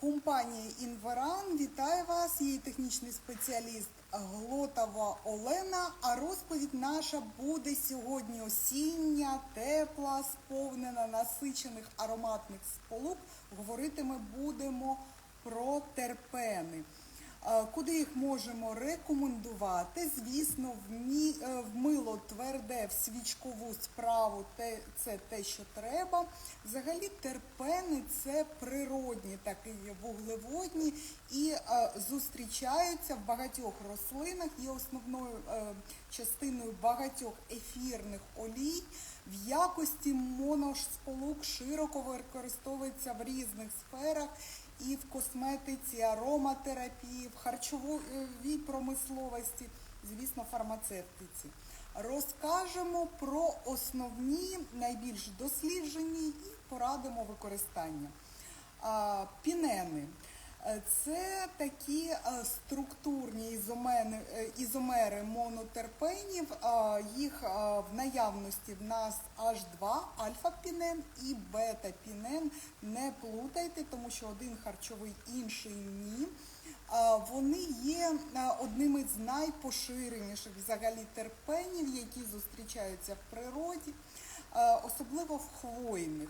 Компанія Інверан вітає вас, її технічний спеціаліст Глотова Олена. А розповідь наша буде сьогодні осіння, тепла, сповнена насичених ароматних сполук. Говорити ми будемо про терпени. Е, Куди їх можемо рекомендувати? Звісно, е, в мило тверде, в свічкову справу те, це те, що треба. Взагалі терпени це природні, такі вуглеводні і е, зустрічаються в багатьох рослинах, є основною частиною багатьох ефірних олій. В якості моносполук широко використовується в різних сферах і в косметиці, ароматерапії, в харчовій промисловості, звісно, фармацевтиці. Розкажемо про основні, найбільш досліджені і порадимо використання. Пінени. Е, Це такі е, структурні ізомени, е, ізомери монотерпенів. Їх в наявності в нас H2 альфа-пінен і бета-пінен. Не плутайте, тому що один харчовий, інший ні. Вони є одними з найпоширеніших взагалі терпенів, які зустрічаються в природі, особливо в хвойних.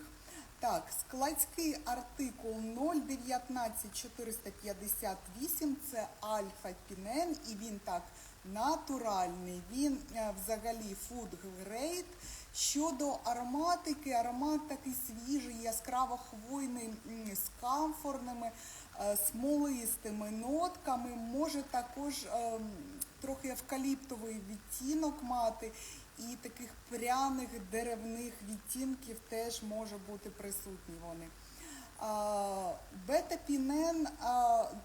Так, складський артикул 019458 це альфа-пінен, і він так натуральний. Він е, взагалі food grade. Щодо ароматики, аромат такий свіжий, яскраво хвойний з камфорними, е, смолистими нотками. Може також ем, трохи евкаліптовий відтінок мати. І таких пряних деревних відтінків теж може бути присутні вони. Бета-пінен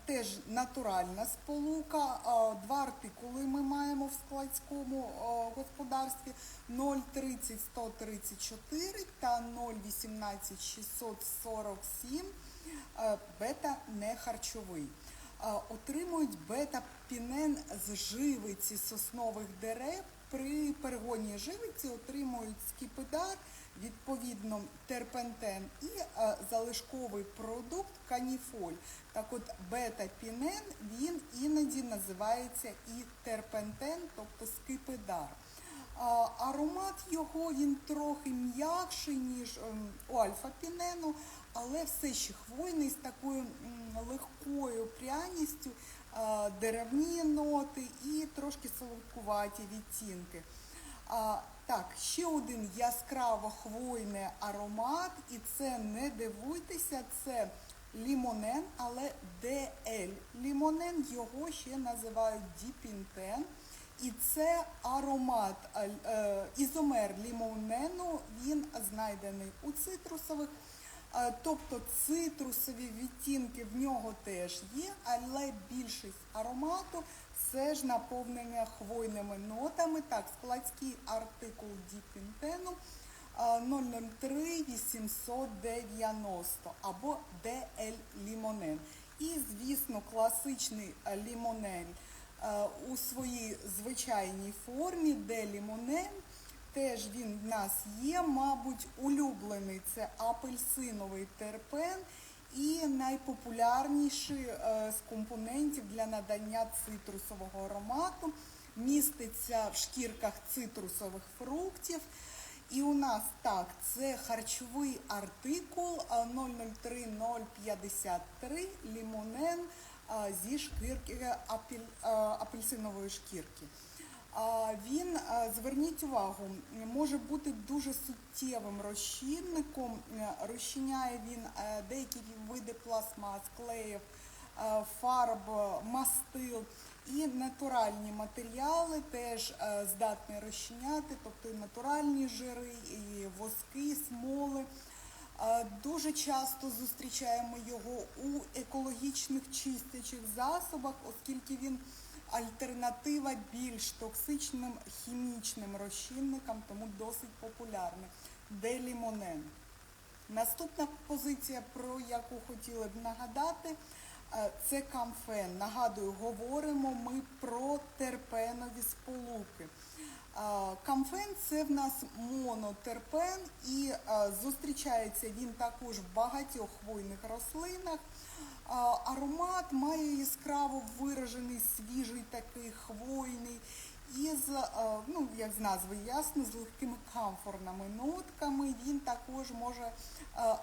теж натуральна сполука. Два артикули ми маємо в складському господарстві 0,30 134 та 0,18 647. А, Бета не харчовий. Отримують бета-пінен з живиці соснових дерев. При перегоні живиці отримують скіпидар, відповідно терпентен і е, залишковий продукт каніфоль. Так от бета-пінен він іноді називається і терпентен, тобто скипидар. Аромат його він трохи м'якший, ніж ем, у альфа-пінену, але все ще хвойний з такою легкою пряністю, деревні ноти і трошки солодкуваті відтінки. Так, ще один яскраво хвойний аромат, і це не дивуйтеся, це лімонен, але ДЛ. Лімонен його ще називають діпінтен. І це аромат е, е, ізомер лімонену, він знайдений у цитрусових. Е, Тобто цитрусові відтінки в нього теж є, але більшість аромату все ж наповнення хвойними нотами. Так, складський артикул діпінтену е, 003 890 або ДЛ лімонен. І, звісно, класичний е, лімонен е, у своїй звичайній формі, де лімонен. Теж він в нас є, мабуть, улюблений це апельсиновий терпен і найпопулярніший е, з компонентів для надання цитрусового аромату. Міститься в шкірках цитрусових фруктів. І у нас так, це харчовий артикул е, 003053 лімонен е, зі шкірки апель- е, апельсинової шкірки. Він, зверніть увагу, може бути дуже суттєвим розчинником. Е, Розчиняє він е, деякі види пластмас, клеїв, е, фарб, мастил і натуральні матеріали теж здатні розчиняти, тобто і натуральні жири, і воски, смоли. Е, Дуже часто зустрічаємо його у екологічних чистячих засобах, оскільки він альтернатива більш токсичним хімічним розчинникам, тому досить популярний. делімонен. Наступна позиція, про яку хотіли б нагадати, це камфен. Нагадую, говоримо ми про терпенові сполуки. Камфен це в нас монотерпен і зустрічається він також в багатьох хвойних рослинах. Аромат має яскраво виражений свіжий такий хвойний із, ну, як з назви ясно, з легкими камфорними нотками. Він також може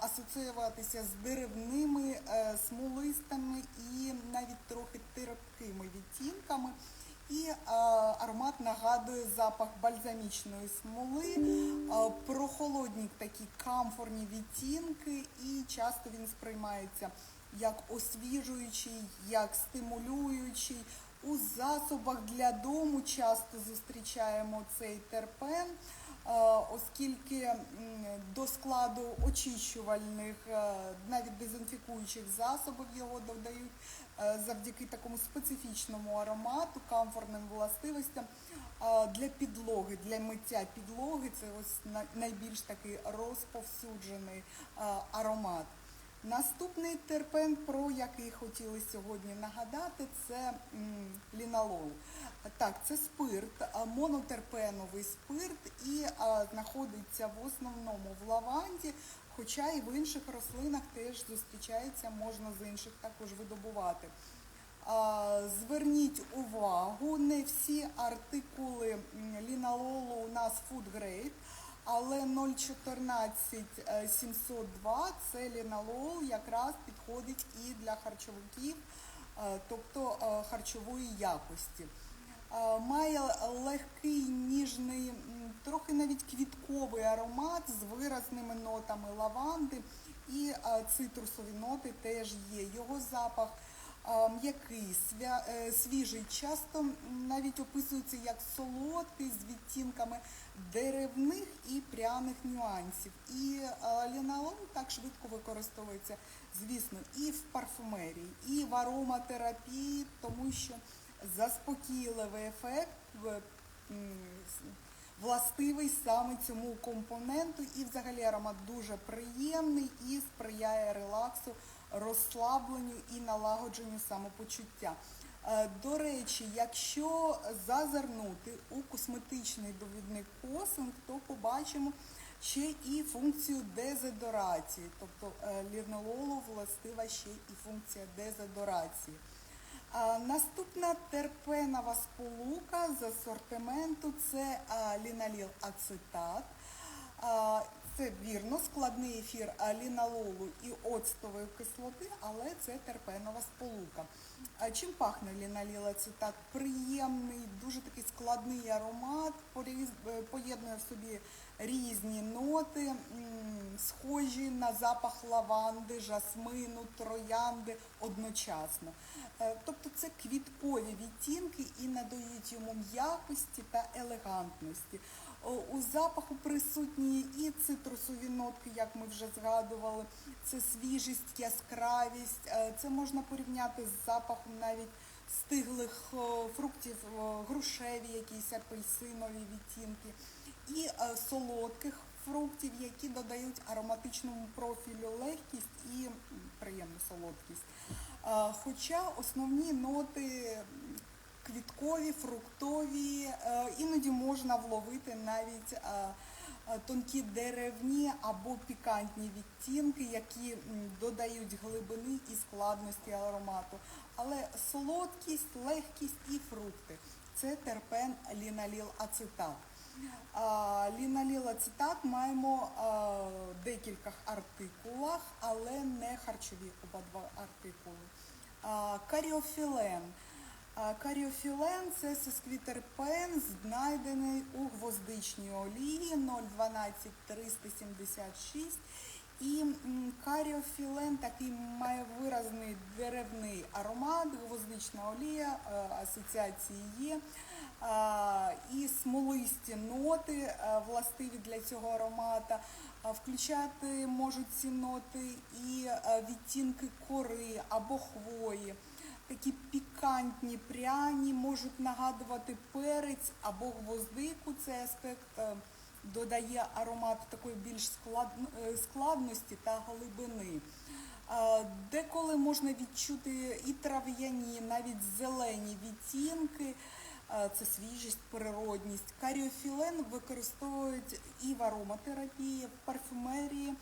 асоціюватися з деревними, е, смолистими і навіть трохи терпкими відтінками. І е, аромат нагадує запах бальзамічної смоли, е, прохолодні такі камфорні відтінки, і часто він сприймається як освіжуючий, як стимулюючий. У засобах для дому часто зустрічаємо цей терпен, е, оскільки до складу очищувальних, е, навіть дезінфікуючих засобів його додають е, завдяки такому специфічному аромату, камфорним властивостям. Для підлоги, для миття підлоги це ось найбільш такий розповсюджений аромат. Наступний терпен, про який хотіли сьогодні нагадати, це лінолол. Так, це спирт, монотерпеновий спирт і а, знаходиться в основному в лаванді, хоча і в інших рослинах теж зустрічається, можна з інших також видобувати. А, Зверніть увагу, не всі артикули лінололу у нас grade, але 014 е, 702 це лінолол якраз підходить і для харчовиків, е, тобто е, харчової якості. Має легкий, ніжний, трохи навіть квітковий аромат з виразними нотами лаванди і цитрусові ноти теж є. Його запах м'який, свіжий, часто навіть описується як солодкий з відтінками деревних і пряних нюансів. І е, так швидко використовується, звісно, і в парфумерії, і в ароматерапії, тому що заспокійливий ефект властивий саме цьому компоненту, і взагалі аромат дуже приємний і сприяє релаксу, розслабленню і налагодженню самопочуття. Е, До речі, якщо зазирнути у косметичний довідник косинг, то побачимо ще і функцію дезодорації, тобто е, лінололу властива ще і функція дезодорації. Наступна терпенова сполука з асортименту це ліналіл ацетат. Це вірно складний ефір а, лінололу і оцтової кислоти, але це терпенова сполука. А Чим пахне ліналіл ацетат? Приємний, дуже такий складний аромат, е, поєднує в собі різні ноти, схожі на запах лаванди, жасмину, троянди одночасно. Е, Тобто це квіткові відтінки і надають йому м'якості та елегантності. О, У запаху присутні і цитрусові нотки, як ми вже згадували, це свіжість, яскравість. Е, Це можна порівняти з запахом навіть стиглих е, фруктів, е, грушеві, якісь апельсинові відтінки, і е, солодких фруктів, які додають ароматичному профілю легкість і приємну солодкість. Е, Хоча основні ноти квіткові, фруктові, е, іноді можна вловити навіть е, е, тонкі деревні або пікантні відтінки, які додають глибини і складності аромату. Але солодкість, легкість і фрукти це терпен ліналіл ацетат. А, Ліналіл ацетат маємо в декількох артикулах, але не харчові обидва артикули. Каріофілен. Каріофілен це сесквітерпен, знайдений у гвоздичній олії 0,12-376. І каріофілен такий має виразний деревний аромат, гвоздична олія, е, асоціації є. І смолисті ноти е, властиві для цього аромата. Включати можуть ці ноти і е, відтінки кори або хвої. Такі пікантні, пряні, можуть нагадувати перець або гвоздику. Цей аспект е, додає аромат такої більш е, складності та глибини. Е, Деколи можна відчути і трав'яні, навіть зелені відтінки. це свіжість, природність. Каріофілен використовують і в ароматерапії, в парфюмерії,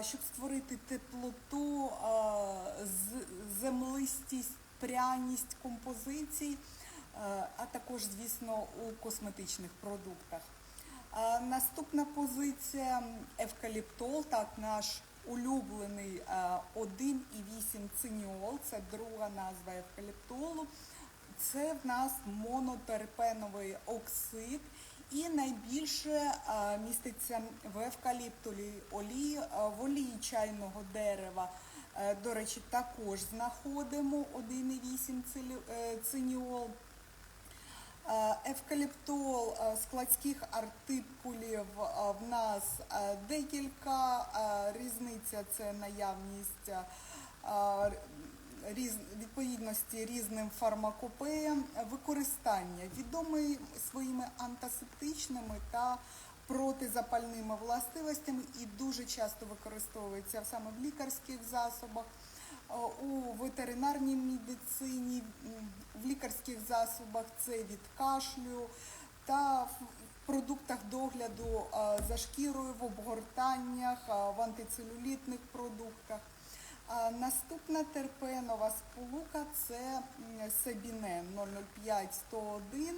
щоб створити теплоту, землистість, пряність композицій, а також, звісно, у косметичних продуктах. Наступна позиція евкаліптол, так, наш улюблений е, 1,8 циніол, це друга назва евкаліптолу. Це в нас монотерпеновий оксид і найбільше е, міститься в евкаліптолі олії, е, в олії чайного дерева. Е, До речі, також знаходимо 1,8 цилі- е, циніол. Евкаліптол складських артикулів в нас декілька. Різниця це наявність відповідності різним фармакопеям, використання відомий своїми антисептичними та протизапальними властивостями і дуже часто використовується саме в лікарських засобах. Е, У ветеринарній медицині, в лікарських засобах це від кашлю та в продуктах догляду е, за шкірою, в обгортаннях, е, в антицелюлітних продуктах. Наступна терпенова сполука це себінен 005-101.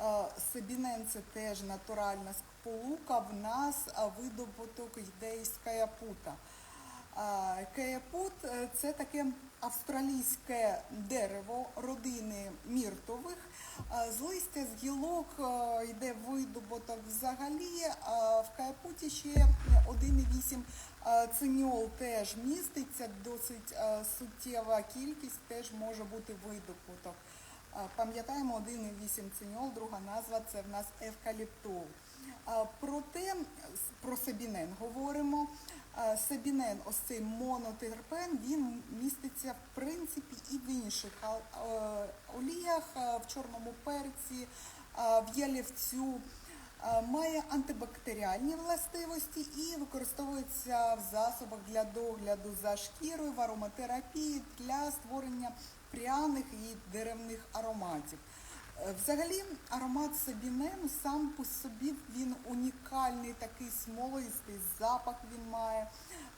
Е, Себінен це теж натуральна сполука. В нас видобуток йде із каяпута. Каяпут е, це таке австралійське дерево родини міртових. З листя, з гілок е, йде видобуток взагалі. В каяпуті ще 1,8 е, циніол теж міститься, досить суттєва кількість теж може бути видобуток. Пам'ятаємо 1,8 циніол, друга назва це в нас евкаліптол. Проте про себінен говоримо. А, Себінен, ось цей монотерпен, він міститься в принципі і в інших оліях, в чорному перці, в ялівцю. А, Має антибактеріальні властивості і використовується в засобах для догляду за шкірою, в ароматерапії для створення пряних і деревних ароматів. Е, Взагалі, аромат Сабінену сам по собі він унікальний, такий смолистий запах він має.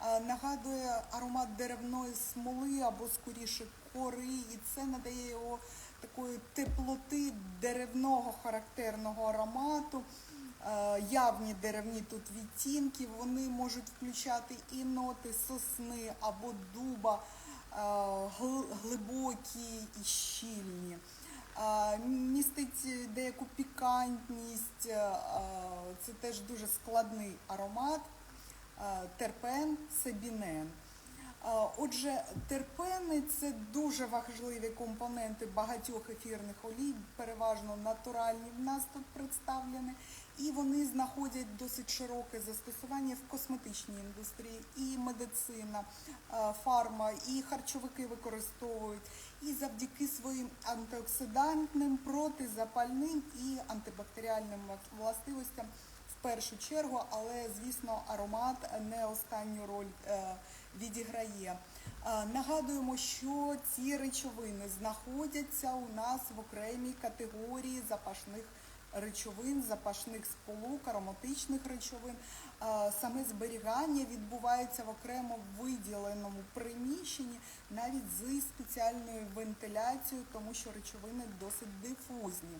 Е, Нагадує аромат деревної смоли або скоріше кори, і це надає його такої теплоти деревного характерного аромату. Е, Явні деревні тут відтінки, вони можуть включати і ноти сосни або дуба, е, глибокі і щільні. Е, Містить деяку пікантність, це теж дуже складний аромат, терпен, себінен. Отже, терпени це дуже важливі компоненти багатьох ефірних олій, переважно натуральні в нас тут представлені, і вони знаходять досить широке застосування в косметичній індустрії, і медицина, е, фарма, і харчовики використовують. І завдяки своїм антиоксидантним, протизапальним і антибактеріальним властивостям в першу чергу, але звісно аромат не останню роль е, відіграє. Е, Нагадуємо, що ці речовини знаходяться у нас в окремій категорії запашних речовин, запашних сполук, ароматичних речовин. Саме зберігання відбувається в окремо виділеному приміщенні, навіть зі спеціальною вентиляцією, тому що речовини досить дифузні.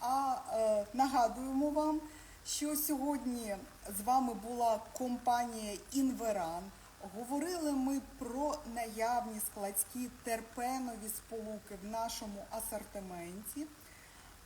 А е, нагадуємо вам, що сьогодні з вами була компанія Інверан. Говорили ми про наявні складські терпенові сполуки в нашому асортименті.